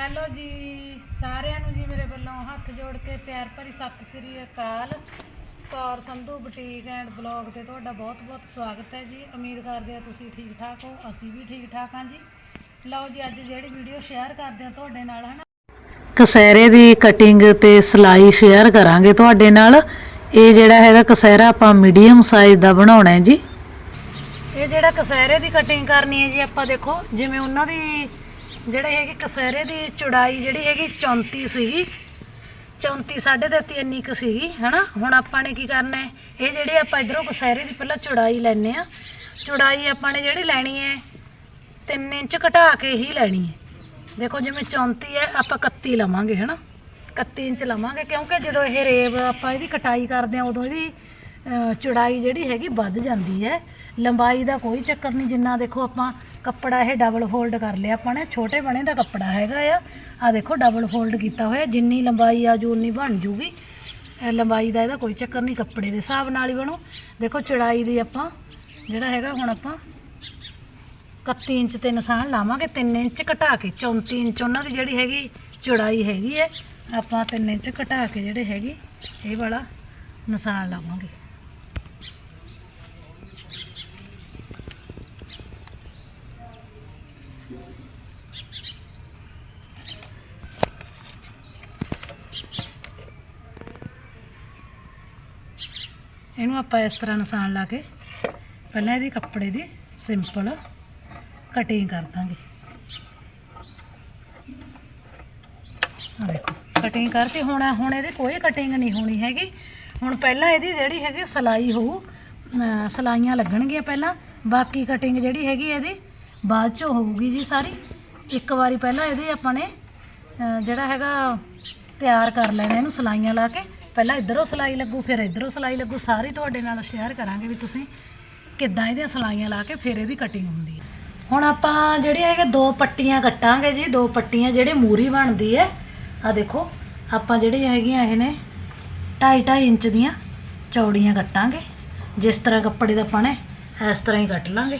Hello ਜੀ ਸਾਰਿਆਂ ਨੂੰ ਜੀ ਮੇਰੇ ਵੱਲੋਂ ਹੱਥ ਜੋੜ ਕੇ ਪਿਆਰ ਭਰੀ ਸਤਿ ਸ੍ਰੀ ਅਕਾਲ। Kaur Sandhu boutique and blog ਤੇ ਤੁਹਾਡਾ ਬਹੁਤ-ਬਹੁਤ ਸਵਾਗਤ ਹੈ ਜੀ। ਉਮੀਦ ਕਰਦੇ ਹਾਂ ਤੁਸੀਂ ਠੀਕ ਠਾਕ ਹੋ ਅਸੀਂ ਵੀ ਠੀਕ ਠਾਕ ਹਾਂ ਜੀ। ਲਓ ਜੀ ਅੱਜ ਜਿਹੜੀ ਵੀਡੀਓ ਸ਼ੇਅਰ ਕਰਦੇ ਹਾਂ ਤੁਹਾਡੇ ਨਾਲ ਹਨਾ? ਕਸਹਿਰੇ ਦੀ ਕਟਿੰਗ ਤੇ ਸਿਲਾਈ ਸ਼ੇਅਰ ਕਰਾਂਗੇ ਤੁਹਾਡੇ ਨਾਲ। ਇਹ ਜਿਹੜਾ ਹੈਗਾ ਕਸਹਿਰਾ ਆਪਾਂ ਮੀਡੀਅਮ ਸਾਈਜ਼ ਦਾ ਬਣਾਉਣਾ ਹੈ ਜੀ। ਇਹ ਜਿਹੜਾ ਕਸਹਿਰੇ ਦੀ ਕਟਿੰਗ ਕਰਨੀ ਹੈ ਜੀ ਆਪਾਂ ਦੇਖੋ ਜਿਵੇਂ ਉਹਨਾਂ ਦੀ ਜਿਹੜੇ ਹੈਗੇ ਕਸਹਿਰੇ ਦੀ ਚੌੜਾਈ ਜਿਹੜੀ ਹੈਗੀ 34 ਸੀਗੀ। 34 ਸਾਢੇ ਤੇ ਇੰਨੀ ਕੁ ਸੀਗੀ, ਹਨਾ? ਹੁਣ ਆਪਾਂ ਨੇ ਕੀ ਕਰਨਾ ਹੈ? ਇਹ ਜਿਹੜੇ ਆਪਾਂ ਇਧਰੋਂ ਕਸਹਿਰੇ ਦੀ ਪਹਿਲਾਂ ਚੌੜਾਈ ਲੈਣੇ ਆ ਚੌੜਾਈ ਆਪਾਂ ਨੇ ਜਿਹੜੀ ਲੈਣੀ ਹੈ 3 ਇੰਚ ਘਟਾ ਕੇ ਹੀ ਲੈਣੀ ਹੈ। ਦੇਖੋ ਜਿਵੇਂ 34 ਹੈ, ਆਪਾਂ 31 ਲਵਾਂਗੇ, ਹਨਾ? 31 ਇੰਚ ਲਵਾਂਗੇ, ਕਿਉਂਕਿ ਜਦੋਂ ਇਹ ਰੇਬ ਆਪਾਂ ਇਹਦੀ ਕਟਾਈ ਕਰਦੇ ਆ ਉਦੋਂ ਇਹਦੀ ਚੌੜਾਈ ਜਿਹੜੀ ਹੈਗੀ ਵੱਧ ਜਾਂਦੀ ਹੈ। ਲੰਬਾਈ ਦਾ ਕੋਈ ਚੱਕਰ ਨਹੀਂ, ਜਿੰਨਾ ਦੇਖੋ ਆਪਾਂ ਕੱਪੜਾ ਇਹ ਡਬਲ ਫੋਲਡ ਕਰ ਲਿਆ, ਆਪਾਂ ਨੇ ਛੋਟੇ ਬਣੇ ਦਾ ਕੱਪੜਾ ਹੈਗਾ ਆ। ਆ ਦੇਖੋ ਡਬਲ ਫੋਲਡ ਕੀਤਾ ਹੋਇਆ, ਜਿੰਨੀ ਲੰਬਾਈ ਆ ਜੋ, ਉਨੀ ਬਣ ਜੂਗੀ। ਲੰਬਾਈ ਦਾ ਇਹਦਾ ਕੋਈ ਚੱਕਰ ਨਹੀਂ, ਕੱਪੜੇ ਦੇ ਹਿਸਾਬ ਨਾਲ ਹੀ ਬਣੂ। ਦੇਖੋ ਚੌੜਾਈ ਦੀ ਆਪਾਂ, ਜਿਹੜਾ ਹੈਗਾ ਹੁਣ ਆਪਾਂ 31 ਇੰਚ ਤੇ ਨਿਸ਼ਾਨ ਲਾਵਾਂਗੇ 3 ਇੰਚ ਘਟਾ ਕੇ 34 ਇੰਚ ਉਹਨਾਂ ਦੀ ਜਿਹੜੀ ਹੈਗੀ ਚੌੜਾਈ ਹੈਗੀ ਹੈ, ਆਪਾਂ 3 ਇੰਚ ਘਟਾ ਕੇ ਜਿਹੜੇ ਹੈਗੀ, ਇਹ ਵਾਲਾ ਨਿਸ਼ਾਨ ਲਾਵਾਂਗੇ। ਇਹਨੂੰ ਆਪਾਂ ਇਸ ਤਰ੍ਹਾਂ ਨਿਸ਼ਾਨ ਲਾ ਕੇ ਪਹਿਲਾਂ ਇਹਦੀ ਕੱਪੜੇ ਦੀ ਸਿੰਪਲ ਕਟਿੰਗ ਕਰ ਦਾਂਗੇ। ਆ ਦੇਖੋ ਕਟਿੰਗ ਕਰਤੀ ਹੁਣ ਹੁਣ ਇਹਦੀ ਕੋਈ ਕਟਿੰਗ ਨਹੀਂ ਹੋਣੀ ਹੈਗੀ। ਹੁਣ ਪਹਿਲਾਂ ਇਹਦੀ ਜਿਹੜੀ ਹੈਗੀ ਸਲਾਈ ਹੋਊ ਅਮ ਸਲਾਈਆਂ ਲੱਗਣਗੀਆਂ ਪਹਿਲਾਂ। ਬਾਕੀ ਕਟਿੰਗ ਜਿਹੜੀ ਹੈਗੀ ਇਹਦੀ ਬਾਅਦ ਚੋਂ ਹੋਊਗੀ ਜੀ ਸਾਰੀ। ਇੱਕ ਵਾਰੀ ਪਹਿਲਾਂ ਇਹਦੀ ਆਪਾਂ ਨੇ ਜਿਹੜਾ ਹੈਗਾ ਤਿਆਰ ਕਰ ਲੈਣਾ ਇਹਨੂੰ ਸਲਾਈਆਂ ਲਾ ਕੇ। ਪਹਿਲਾਂ ਇਧਰੋਂ ਸਲਾਈ ਲੱਗੂ, ਫਿਰ ਇਧਰੋਂ ਸਲਾਈ ਲੱਗੂ, ਸਾਰੀ ਤੁਹਾਡੇ ਨਾਲ ਸ਼ੇਅਰ ਕਰਾਂਗੇ ਵੀ ਤੁਸੀਂ ਕਿੱਦਾਂ ਇਹਦੀਆਂ ਸਲਾਈਆਂ ਲਾ ਕੇ ਫਿਰ ਇਹਦੀ ਕਟਿੰਗ ਹੁੰਦੀ ਹੈ। ਹੁਣ ਆਪਾਂ ਜਿਹੜੇ ਹੈਗੇ ਦੋ ਪੱਟੀਆਂ ਕੱਟਾਂਗੇ ਜੀ, ਦੋ ਪੱਟੀਆਂ ਜਿਹੜੇ ਮੂਰੀ ਬਣਦੀ ਹੈ ਆ ਦੇਖੋ, ਆਪਾਂ ਜਿਹੜੇ ਹੈਗੀਆਂ ਇਹ ਨੇ 2.5 2.5 ਇੰਚ ਦੀਆਂ ਚੌੜੀਆਂ ਕੱਟਾਂਗੇ, ਜਿਸ ਤਰ੍ਹਾਂ ਕੱਪੜੇ ਦਾ ਆਪਾਂ ਨੇ, ਇਸ ਤਰ੍ਹਾਂ ਹੀ ਕੱਟ ਲਾਂਗੇ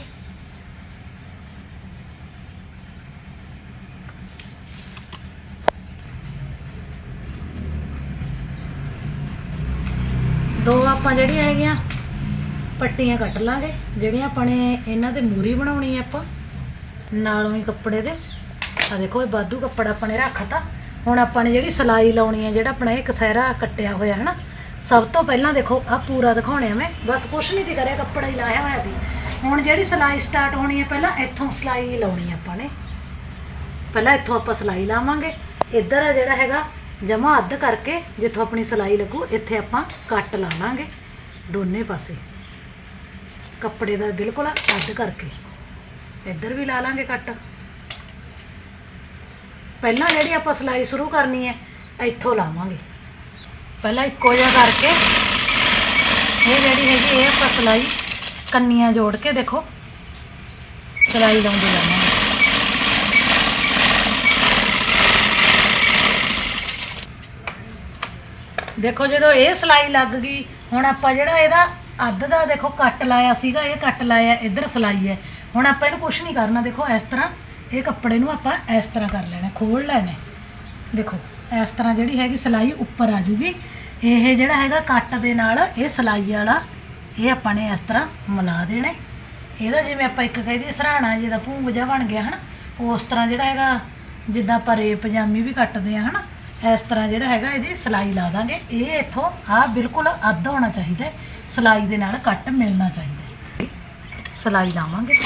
ਦੋ ਆਪਾਂ ਜਿਹੜੀਆਂ ਹੈਗੀਆਂ ਪੱਟੀਆਂ ਕੱਟ ਲਾਂਗੇ, ਜਿਹੜੀਆਂ ਆਪਾਂ ਨੇ ਇਹਨਾਂ ਤੇ ਮੂਰੀ ਬਣਾਉਣੀ ਹੈ ਆਪਾਂ, ਨਾਲੋਂ ਹੀ ਕੱਪੜੇ ਦੇ। ਆ ਦੇਖੋ, ਇਹ ਬਾਦੂ ਕੱਪੜਾ ਆਪਾਂ ਨੇ ਰੱਖਤਾ। ਹੁਣ ਆਪਾਂ ਨੇ ਜਿਹੜੀ ਸਲਾਈ ਲਾਉਣੀ ਹੈ ਜਿਹੜਾ ਆਪਣਾ ਇਹ ਕਸਹਿਰਾ ਕੱਟਿਆ ਹੋਇਆ ਹੈ ਨਾ ਸਭ ਤੋਂ ਪਹਿਲਾਂ ਦੇਖੋ ਆ ਪੂਰਾ ਦਿਖਾਉਣੇ ਆ ਮੈਂ। ਬਸ ਕੁਛ ਨਹੀਂ ਦੀ ਕਰਿਆ, ਕੱਪੜਾ ਹੀ ਲਾਇਆ ਹੋਇਆ ਸੀ। ਹੁਣ ਜਿਹੜੀ ਸਲਾਈ ਸਟਾਰਟ ਹੋਣੀ ਹੈ ਪਹਿਲਾਂ ਇੱਥੋਂ ਸਲਾਈ ਲਾਉਣੀ ਆਪਾਂ ਨੇ। ਪਹਿਲਾਂ ਇੱਥੋਂ ਆਪਾਂ ਸਲਾਈ ਲਾਵਾਂਗੇ। ਇੱਧਰ ਆ ਜਿਹੜਾ ਹੈਗਾ, ਜਮਾ ਅੱਧ ਕਰਕੇ, ਜਿੱਥੋਂ ਆਪਣੀ ਸਲਾਈ ਲੱਗੂ, ਇੱਥੇ ਆਪਾਂ ਕੱਟ ਲਾ ਲਾਂਗੇ ਦੋਨੇ ਪਾਸੇ। ਕੱਪੜੇ ਦਾ ਬਿਲਕੁਲ ਅੱਧ ਕਰਕੇ। ਇੱਧਰ ਵੀ ਲਾ ਲਾਂਗੇ ਕੱਟ। ਪਹਿਲਾਂ ਜਿਹੜੀ ਆਪਾਂ ਸਲਾਈ ਸ਼ੁਰੂ ਕਰਨੀ ਹੈ, ਇੱਥੋਂ ਲਾਵਾਂਗੇ। ਪਹਿਲਾਂ ਇੱਕੋ ਜਿਹਾ ਕਰਕੇ, ਇਹ ਜਿਹੜੀ ਹੈਗੀ ਇਹ ਆਪਾਂ ਸਲਾਈ ਕੰਨੀਆਂ ਜੋੜ ਕੇ ਦੇਖੋ। ਸਲਾਈ ਲਾਉਂਦੇ ਜਾਵਾਂਗੇ ਦੇਖੋ ਜਦੋਂ ਇਹ ਸਲਾਈ ਲੱਗ ਗਈ, ਹੁਣ ਆਪਾਂ ਜਿਹੜਾ ਇਹਦਾ ਅੱਧ ਦਾ ਦੇਖੋ ਕੱਟ ਲਾਇਆ ਸੀਗਾ, ਇਹ ਕੱਟ ਲਾਇਆ, ਇੱਧਰ ਸਲਾਈ ਹੈ। ਹੁਣ ਆਪਾਂ ਇਹਨੂੰ ਕੁਝ ਨਹੀਂ ਕਰਨਾ, ਦੇਖੋ ਇਸ ਤਰ੍ਹਾਂ ਇਹ ਕੱਪੜੇ ਨੂੰ ਆਪਾਂ ਇਸ ਤਰ੍ਹਾਂ ਕਰ ਲੈਣਾ ਖੋਲ ਲੈਣਾ। ਦੇਖੋ, ਇਸ ਤਰ੍ਹਾਂ ਜਿਹੜੀ ਹੈਗੀ ਸਲਾਈ ਉੱਪਰ ਆ ਜੂਗੀ। ਇਹ ਜਿਹੜਾ ਹੈਗਾ ਕੱਟ ਦੇ ਨਾਲ ਇਹ ਸਲਾਈ ਵਾਲਾ, ਇਹ ਆਪਾਂ ਨੇ ਇਸ ਤਰ੍ਹਾਂ ਮਿਲਾ ਦੇਣਾ। ਇਹਦਾ ਜਿਵੇਂ ਆਪਾਂ ਇੱਕ ਕਹਿੰਦੇ ਸਰਾਣਾ ਜਿਹਦਾ ਭੂੰਗ ਜਿਹਾ ਬਣ ਗਿਆ ਹਨਾ, ਉਸ ਤਰ੍ਹਾਂ ਜਿਹੜਾ ਹੈਗਾ, ਜਿੱਦਾਂ ਆਪਾਂ ਰੇ ਪਜਾਮੀ ਵੀ ਕੱਟਦੇ ਆ ਹਨਾ ਇਸ ਤਰ੍ਹਾਂ ਜਿਹੜਾ ਹੈਗਾ ਇਹਦੀ ਸਲਾਈ ਲਾ ਦਾਂਗੇ। ਇਹ ਇੱਥੋਂ ਆ ਬਿਲਕੁਲ ਅੱਧ ਹੋਣਾ ਚਾਹੀਦਾ ਹੈ। ਸਲਾਈ ਦੇ ਨਾਲ ਕੱਟ ਮਿਲਣਾ ਚਾਹੀਦਾ ਹੈ। ਸਲਾਈ ਲਾਵਾਂਗੇ।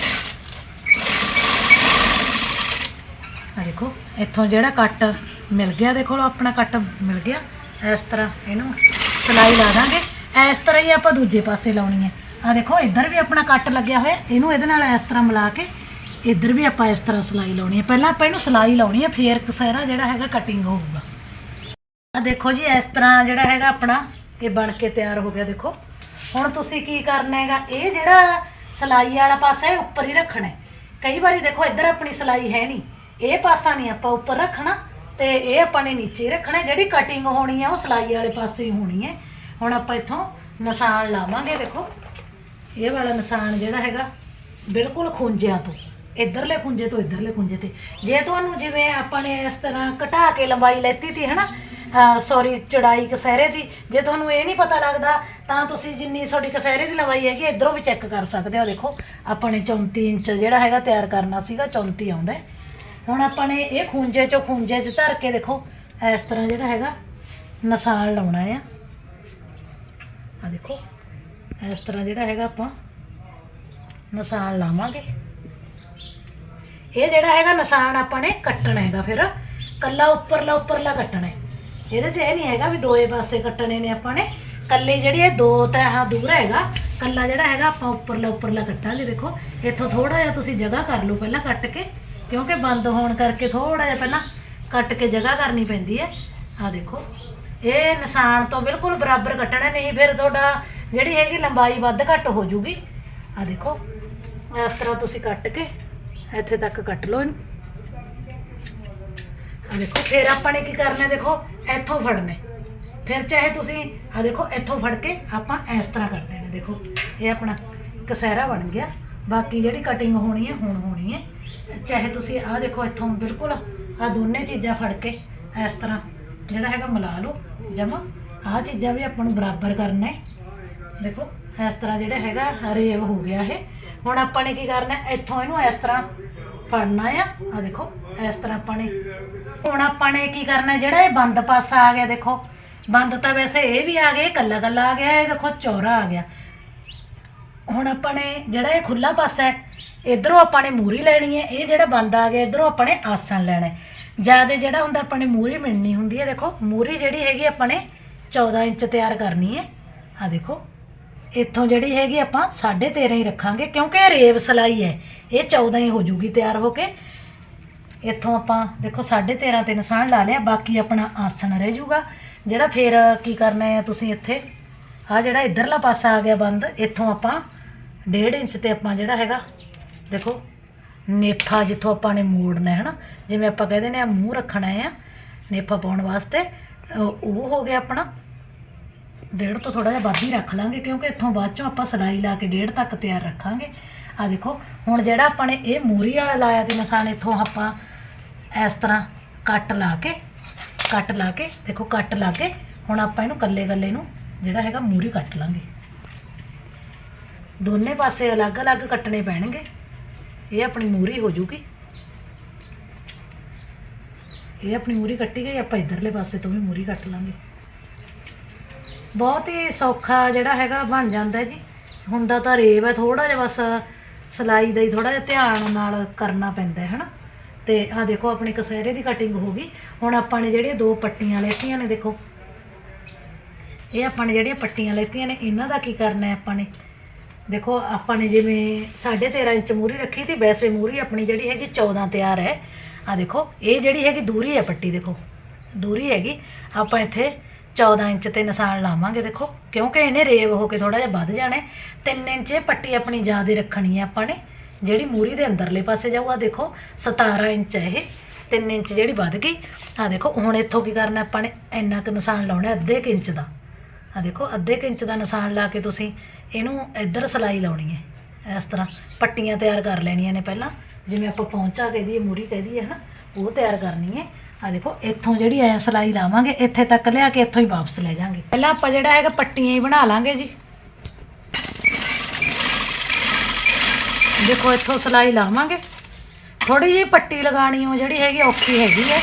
ਆ ਦੇਖੋ, ਇੱਥੋਂ ਜਿਹੜਾ ਕੱਟ ਮਿਲ ਗਿਆ, ਦੇਖੋ ਆਪਣਾ ਕੱਟ ਮਿਲ ਗਿਆ। ਇਸ ਤਰ੍ਹਾਂ ਇਹਨੂੰ ਸਲਾਈ ਲਾ ਦਾਂਗੇ। ਇਸ ਤਰ੍ਹਾਂ ਹੀ ਆਪਾਂ ਦੂਜੇ ਪਾਸੇ ਲਾਉਣੀ ਹੈ। ਆ ਦੇਖੋ, ਇੱਧਰ ਵੀ ਆਪਣਾ ਕੱਟ ਲੱਗਿਆ ਹੋਇਆ। ਇਹਨੂੰ ਇਹਦੇ ਨਾਲ ਇਸ ਤਰ੍ਹਾਂ ਮਿਲਾ ਕੇ ਇੱਧਰ ਵੀ ਆਪਾਂ ਇਸ ਤਰ੍ਹਾਂ ਸਲਾਈ ਲਾਉਣੀ ਹੈ। ਪਹਿਲਾਂ ਆਪਾਂ ਇਹਨੂੰ ਸਲਾਈ ਲਾਉਣੀ ਹੈ, ਫੇਰ ਕਸਹਿਰਾ ਜਿਹੜਾ ਹੈਗਾ ਕਟਿੰਗ ਹੋਊਗਾ। ਆ ਦੇਖੋ ਜੀ, ਇਸ ਤਰ੍ਹਾਂ ਜਿਹੜਾ ਹੈਗਾ ਆਪਣਾ, ਇਹ ਬਣ ਕੇ ਤਿਆਰ ਹੋ ਗਿਆ, ਦੇਖੋ। ਹੁਣ ਤੁਸੀਂ ਕੀ ਕਰਨਾ ਹੈਗਾ, ਇਹ ਜਿਹੜਾ ਸਲਾਈ ਵਾਲਾ ਪਾਸਾ ਹੈ ਉੱਪਰ ਹੀ ਰੱਖਣਾ ਹੈ। ਕਈ ਵਾਰੀ ਦੇਖੋ, ਇੱਧਰ ਆਪਣੀ ਸਲਾਈ ਹੈ ਨਹੀਂ। ਇਹ ਪਾਸਾ ਨਹੀਂ ਆਪਾਂ ਉੱਪਰ ਰੱਖਣਾ, ਤੇ ਇਹ ਆਪਾਂ ਨੇ ਨੀਚੇ ਰੱਖਣਾ ਜਿਹੜੀ ਕਟਿੰਗ ਹੋਣੀ ਹੈ, ਉਹ ਸਲਾਈ ਵਾਲੇ ਪਾਸੇ ਹੀ ਹੋਣੀ ਹੈ। ਹੁਣ ਆਪਾਂ ਇੱਥੋਂ ਨਿਸ਼ਾਨ ਲਾਵਾਂਗੇ, ਦੇਖੋ। ਇਹ ਵਾਲਾ ਨਿਸ਼ਾਨ ਜਿਹੜਾ ਹੈਗਾ, ਬਿਲਕੁਲ ਖੁੰਝਿਆਂ ਤੋਂ, ਇੱਧਰਲੇ ਖੁੰਝੇ ਤੋਂ ਇੱਧਰਲੇ ਖੁੰਝੇ ਤੇ। ਜੇ ਤੁਹਾਨੂੰ ਜਿਵੇਂ ਆਪਾਂ ਨੇ ਇਸ ਤਰ੍ਹਾਂ ਘਟਾ ਕੇ ਲੰਬਾਈ ਲੈਤੀ ਤੀ, ਹਨਾ? ਸੌਰੀ ਚੜਾਈ ਕਸਹਿਰੇ ਦੀ। ਜੇ ਤੁਹਾਨੂੰ ਇਹ ਨਹੀਂ ਪਤਾ ਲੱਗਦਾ, ਤਾਂ ਤੁਸੀਂ ਜਿੰਨੀ ਤੁਹਾਡੀ ਕਸਹਿਰੇ ਦੀ ਲੰਬਾਈ ਹੈਗੀ, ਇਧਰੋਂ ਵੀ ਚੈੱਕ ਕਰ ਸਕਦੇ ਹੋ। ਦੇਖੋ ਆਪਾਂ ਨੇ 34 ਇੰਚ ਜਿਹੜਾ ਹੈਗਾ ਤਿਆਰ ਕਰਨਾ ਸੀਗਾ 34 ਆਉਂਦਾ। ਹੁਣ ਆਪਾਂ ਨੇ ਇਹ ਖੁੰਝੇ ਚੋਂ ਖੁੰਝੇ 'ਚ ਧਰ ਕੇ ਦੇਖੋ, ਇਸ ਤਰ੍ਹਾਂ ਜਿਹੜਾ ਹੈਗਾ ਨਿਸ਼ਾਨ ਲਾਉਣਾ ਆ। ਆ ਦੇਖੋ, ਇਸ ਤਰ੍ਹਾਂ ਜਿਹੜਾ ਹੈਗਾ ਆਪਾਂ ਨਿਸ਼ਾਨ ਲਾਵਾਂਗੇ। ਇਹ ਜਿਹੜਾ ਹੈਗਾ, ਨਿਸ਼ਾਨ ਆਪਾਂ ਨੇ ਕੱਟਣਾ ਹੈਗਾ ਫਿਰ। ਕੱਲਾ ਉੱਪਰਲਾ ਉੱਪਰਲਾ ਕੱਟਣਾ ਹੈ। ਇਹਦੇ 'ਚ ਇਹ ਨਹੀਂ ਹੈਗਾ ਵੀ ਦੋਏ ਪਾਸੇ ਕੱਟਣੇ ਨੇ ਆਪਾਂ ਨੇ। ਕੱਲੇ ਜਿਹੜੇ ਇਹ ਦੋ ਤਹਾਂ ਦੂਰ ਹੈਗਾ, ਕੱਲਾ ਜਿਹੜਾ ਹੈਗਾ ਆਪਾਂ ਉੱਪਰਲਾ ਉੱਪਰਲਾ ਕੱਟਾਂਗੇ ਦੇਖੋ। ਇੱਥੋਂ ਥੋੜਾ ਜਿਹਾ ਤੁਸੀਂ ਜਗ੍ਹਾ ਕਰ ਲਓ ਪਹਿਲਾਂ ਕੱਟ ਕੇ, ਕਿਉਂਕਿ ਬੰਦ ਹੋਣ ਕਰਕੇ ਥੋੜਾ ਜਿਹਾ ਪਹਿਲਾਂ ਕੱਟ ਕੇ ਜਗ੍ਹਾ ਕਰਨੀ ਪੈਂਦੀ ਹੈ। ਆ ਦੇਖੋ, ਇਹ ਨਿਸ਼ਾਨ ਤੋਂ ਬਿਲਕੁਲ ਬਰਾਬਰ ਕੱਟਣਾ ਨਹੀਂ, ਫਿਰ ਤੁਹਾਡਾ ਜਿਹੜੀ ਹੈਗੀ ਲੰਬਾਈ ਵੱਧ ਘੱਟ ਹੋ ਜੂਗੀ। ਆ ਦੇਖੋ, ਇਸ ਤਰ੍ਹਾਂ ਤੁਸੀਂ ਕੱਟ ਕੇ ਇੱਥੇ ਤੱਕ ਕੱਟ ਲਓ ਇਹਨੂੰ। ਆ ਦੇਖੋ, ਫਿਰ ਆਪਾਂ ਨੇ ਕੀ ਕਰਨਾ ਦੇਖੋ, ਇੱਥੋਂ ਫੜਨੇ ਫਿਰ ਚਾਹੇ ਤੁਸੀਂ ਆ ਦੇਖੋ, ਇੱਥੋਂ ਫੜ ਕੇ ਆਪਾਂ ਇਸ ਤਰ੍ਹਾਂ ਕਰ ਦੇਣੇ ਦੇਖੋ, ਇਹ ਆਪਣਾ ਕਸਹਿਰਾ ਬਣ ਗਿਆ। ਬਾਕੀ ਜਿਹੜੀ ਕਟਿੰਗ ਹੋਣੀ ਹੈ, ਹੁਣ ਹੋਣੀ ਹੈ। ਚਾਹੇ ਤੁਸੀਂ ਆ ਦੇਖੋ, ਇੱਥੋਂ ਬਿਲਕੁਲ ਆ ਦੋਨੇ ਚੀਜ਼ਾਂ ਫੜ ਕੇ ਇਸ ਤਰ੍ਹਾਂ, ਜਿਹੜਾ ਹੈਗਾ ਮਿਲਾ ਲਓ, ਜਮਾ। ਆ ਚੀਜ਼ਾਂ ਵੀ ਆਪਾਂ ਨੂੰ ਬਰਾਬਰ ਕਰਨਾ ਹੈ। ਦੇਖੋ, ਇਸ ਤਰ੍ਹਾਂ ਜਿਹੜਾ ਹੈਗਾ, ਰੇਵ ਹੋ ਗਿਆ ਇਹ। ਹੁਣ ਆਪਾਂ ਨੇ ਕੀ ਕਰਨਾ ਹੈ? ਇੱਥੋਂ ਇਹਨੂੰ ਇਸ ਤਰ੍ਹਾਂ ਫੜਨਾ ਆ। ਆ ਦੇਖੋ, ਇਸ ਤਰ੍ਹਾਂ ਆਪਾਂ ਨੇ ਹੁਣ ਆਪਾਂ ਨੇ ਕੀ ਕਰਨਾ ਜਿਹੜਾ ਇਹ ਬੰਦ ਪਾਸਾ ਆ ਗਿਆ, ਦੇਖੋ। ਬੰਦ ਤਾਂ ਵੈਸੇ ਇਹ ਵੀ ਆ ਗਿਆ ਕੱਲਾ ਕੱਲਾ ਆ ਗਿਆ, ਇਹ ਦੇਖੋ ਚੌਰਾ ਆ ਗਿਆ। ਹੁਣ ਆਪਾਂ ਨੇ ਜਿਹੜਾ ਇਹ ਖੁੱਲਾ ਪਾਸਾ ਹੈ, ਇਧਰੋਂ ਆਪਾਂ ਨੇ ਮੂਰੀ ਲੈਣੀ ਹੈ, ਇਹ ਜਿਹੜਾ ਬੰਦ ਆ ਗਿਆ, ਇਧਰੋਂ ਆਪਾਂ ਨੇ ਆਸਣ ਲੈਣਾ ਹੈ। ਜਿਆਦੇ ਜਿਹੜਾ ਹੁੰਦਾ, ਆਪਾਂ ਨੇ ਮੂਰੀ ਮਿਲਣੀ ਹੁੰਦੀ ਹੈ, ਦੇਖੋ, ਮੂਰੀ ਜਿਹੜੀ ਹੈਗੀ ਆਪਾਂ ਨੇ 14 ਇੰਚ ਤਿਆਰ ਕਰਨੀ ਹੈ। ਆ ਦੇਖੋ, ਇੱਥੋਂ ਜਿਹੜੀ ਹੈਗੀ ਆਪਾਂ 13.5 ਹੀ ਰੱਖਾਂਗੇ, ਕਿਉਂਕਿ ਇਹ ਰੇਵ ਸਲਾਈ ਹੈ, ਇਹ 14 ਹੀ ਹੋ ਜੂਗੀ ਤਿਆਰ ਹੋ ਕੇ। ਇੱਥੋਂ ਆਪਾਂ ਦੇਖੋ 13.5 ਤੇ ਨਿਸ਼ਾਨ ਲਾ ਲਿਆ, ਬਾਕੀ ਆਪਣਾ ਆਸਣ ਰਹਿ ਜੂਗਾ ਜਿਹੜਾ ਫਿਰ ਕੀ ਕਰਨਾ ਹੈ ਤੁਸੀਂ ਇੱਥੇ? ਆ ਜਿਹੜਾ ਇਧਰਲਾ ਪਾਸਾ ਆ ਗਿਆ ਬੰਦ, ਇੱਥੋਂ ਆਪਾਂ 1.5 ਇੰਚ ਤੇ ਆਪਾਂ ਜਿਹੜਾ ਹੈਗਾ, ਦੇਖੋ, ਨੇਫਾ ਜਿੱਥੋਂ ਆਪਾਂ ਨੇ ਮੋੜਨਾ ਹੈ ਹਨਾ ਜਿਵੇਂ ਆਪਾਂ ਕਹਿੰਦੇ ਨੇ ਆ ਮੂੰਹ ਰੱਖਣਾ ਹੈ, ਨੇਫਾ ਪਾਉਣ ਵਾਸਤੇ ਉਹ ਉਹ ਹੋ ਗਿਆ ਆਪਣਾ। ਡੇਢ ਤੋਂ ਥੋੜਾ ਜਿਹਾ ਵੱਧ ਹੀ ਰੱਖ ਲਾਂਗੇ, ਕਿਉਂਕਿ ਇੱਥੋਂ ਬਾਅਦ ਚੋਂ ਆਪਾਂ ਸਲਾਈ ਲਾ ਕੇ ਡੇਢ ਤੱਕ ਤਿਆਰ ਰੱਖਾਂਗੇ। ਆ ਦੇਖੋ, ਹੁਣ ਜਿਹੜਾ ਆਪਾਂ ਨੇ ਇਹ ਮੂਰੀ ਵਾਲਾ ਲਾਇਆ ਤੇ ਨਿਸ਼ਾਨ, ਇੱਥੋਂ ਆਪਾਂ ਇਸ ਤਰ੍ਹਾਂ ਕੱਟ ਲਾ ਕੇ, ਕੱਟ ਲਾ ਕੇ, ਦੇਖੋ ਕੱਟ ਲਾ ਕੇ, ਹੁਣ ਆਪਾਂ ਇਹਨੂੰ ਕੱਲੇ ਕੱਲੇ ਨੂੰ ਜਿਹੜਾ ਹੈਗਾ ਮੂਰੀ ਕੱਟ ਲਾਂਗੇ। ਦੋਨੇ ਪਾਸੇ ਅਲੱਗ-ਅਲੱਗ ਕੱਟਣੇ ਪੈਣਗੇ। ਇਹ ਆਪਣੀ ਮੂਰੀ ਹੋ ਜੂਗੀ। ਇਹ ਆਪਣੀ ਮੂਰੀ ਕੱਟੀ ਗਈ, ਆਪਾਂ ਇਧਰਲੇ ਪਾਸੇ ਤੋਂ ਵੀ ਮੂਰੀ ਕੱਟ ਲਾਂਗੇ। ਬਹੁਤ ਹੀ ਸੌਖਾ ਜਿਹੜਾ ਹੈਗਾ ਬਣ ਜਾਂਦਾ ਜੀ। ਹੁੰਦਾ ਤਾਂ ਰੇਵ ਹੈ ਥੋੜਾ ਜਿਹਾ ਬਸ ਸਲਾਈ ਦਾ ਹੀ ਥੋੜਾ ਜਿਹਾ ਧਿਆਨ ਨਾਲ ਕਰਨਾ ਪੈਂਦਾ ਹੈ, ਹਨਾ? ਤੇ ਆਹ ਦੇਖੋ ਆਪਣੀ ਕਸਹਿਰੇ ਦੀ ਕਟਿੰਗ ਹੋ ਗਈ। ਹੁਣ ਆਪਾਂ ਨੇ ਜਿਹੜੀਆਂ ਦੋ ਪੱਟੀਆਂ ਲੈਤੀਆਂ ਨੇ ਦੇਖੋ। ਇਹ ਆਪਾਂ ਨੇ ਜਿਹੜੀਆਂ ਪੱਟੀਆਂ ਲੈਤੀਆਂ ਨੇ, ਇਹਨਾਂ ਦਾ ਕੀ ਕਰਨਾ ਹੈ ਆਪਾਂ ਨੇ? ਦੇਖੋ, ਆਪਾਂ ਨੇ ਜਿਵੇਂ 13.5 ਇੰਚ ਮੂਰੀ ਰੱਖੀ ਸੀ, ਵੈਸੇ ਮੂਰੀ ਆਪਣੀ ਜਿਹੜੀ ਹੈਗੀ 14 ਤਿਆਰ ਹੈ। ਆ ਦੇਖੋ, ਇਹ ਜਿਹੜੀ ਹੈਗੀ ਦੂਰੀ ਹੈ ਪੱਟੀ, ਦੇਖੋ। ਦੂਰੀ ਹੈਗੀ, ਆਪਾਂ ਇੱਥੇ 14 ਇੰਚ ਤੇ ਨਿਸ਼ਾਨ ਲਾਵਾਂਗੇ, ਦੇਖੋ। ਕਿਉਂਕਿ ਇਹਨੇ ਰੇਵ ਹੋ ਕੇ ਥੋੜਾ ਜਿਹਾ ਵੱਧ ਜਾਣਾ 3 ਇੰਚ ਪੱਟੀ ਆਪਣੀ ਜ਼ਿਆਦਾ ਰੱਖਣੀ ਹੈ ਆਪਾਂ ਨੇ। ਜਿਹੜੀ ਮੂਰੀ ਦੇ ਅੰਦਰਲੇ ਪਾਸੇ ਜਾਊ ਆ ਦੇਖੋ 17 ਇੰਚ ਹੈ ਇਹ 3 ਇੰਚ ਜਿਹੜੀ ਵੱਧ ਗਈ ਆ ਦੇਖੋ, ਹੁਣ ਇੱਥੋਂ ਕੀ ਕਰਨਾ ਆਪਾਂ ਨੇ? ਇੰਨਾ ਕੁ ਨਿਸ਼ਾਨ ਲਾਉਣਾ ਅੱਧੇ ਕੁ ਇੰਚ ਦਾ। ਆ ਦੇਖੋ, ਅੱਧੇ ਕੁ ਇੰਚ ਦਾ ਨਿਸ਼ਾਨ ਲਾ ਕੇ ਤੁਸੀਂ ਇਹਨੂੰ ਇੱਧਰ ਸਲਾਈ ਲਾਉਣੀ ਹੈ, ਇਸ ਤਰ੍ਹਾਂ। ਪੱਟੀਆਂ ਤਿਆਰ ਕਰ ਲੈਣੀਆਂ ਨੇ ਪਹਿਲਾਂ, ਜਿਵੇਂ ਆਪਾਂ ਪਹੁੰਚਾ ਕੇ ਦੀ ਮੂਰੀ ਕਹਦੀ ਹੈ ਨਾ ਉਹ ਤਿਆਰ ਕਰਨੀ ਹੈ। ਆ ਦੇਖੋ, ਇੱਥੋਂ ਜਿਹੜੀ ਐ ਸਲਾਈ ਲਾਵਾਂਗੇ, ਇੱਥੇ ਤੱਕ ਲਿਆ ਕੇ ਇੱਥੋਂ ਹੀ ਵਾਪਸ ਲੈ ਜਾਾਂਗੇ। ਪਹਿਲਾਂ ਆਪਾਂ ਜਿਹੜਾ ਹੈਗਾ, ਪੱਟੀਆਂ ਹੀ ਬਣਾ ਲਾਂਗੇ ਜੀ। ਦੇਖੋ ਇੱਥੋਂ ਸਲਾਈ ਲਾਵਾਂਗੇ। ਥੋੜੀ ਜਿਹੀ ਪੱਟੀ ਲਗਾਣੀ ਉਹ ਜਿਹੜੀ ਹੈਗੀ ਔਖੀ ਹੈਗੀ ਹੈ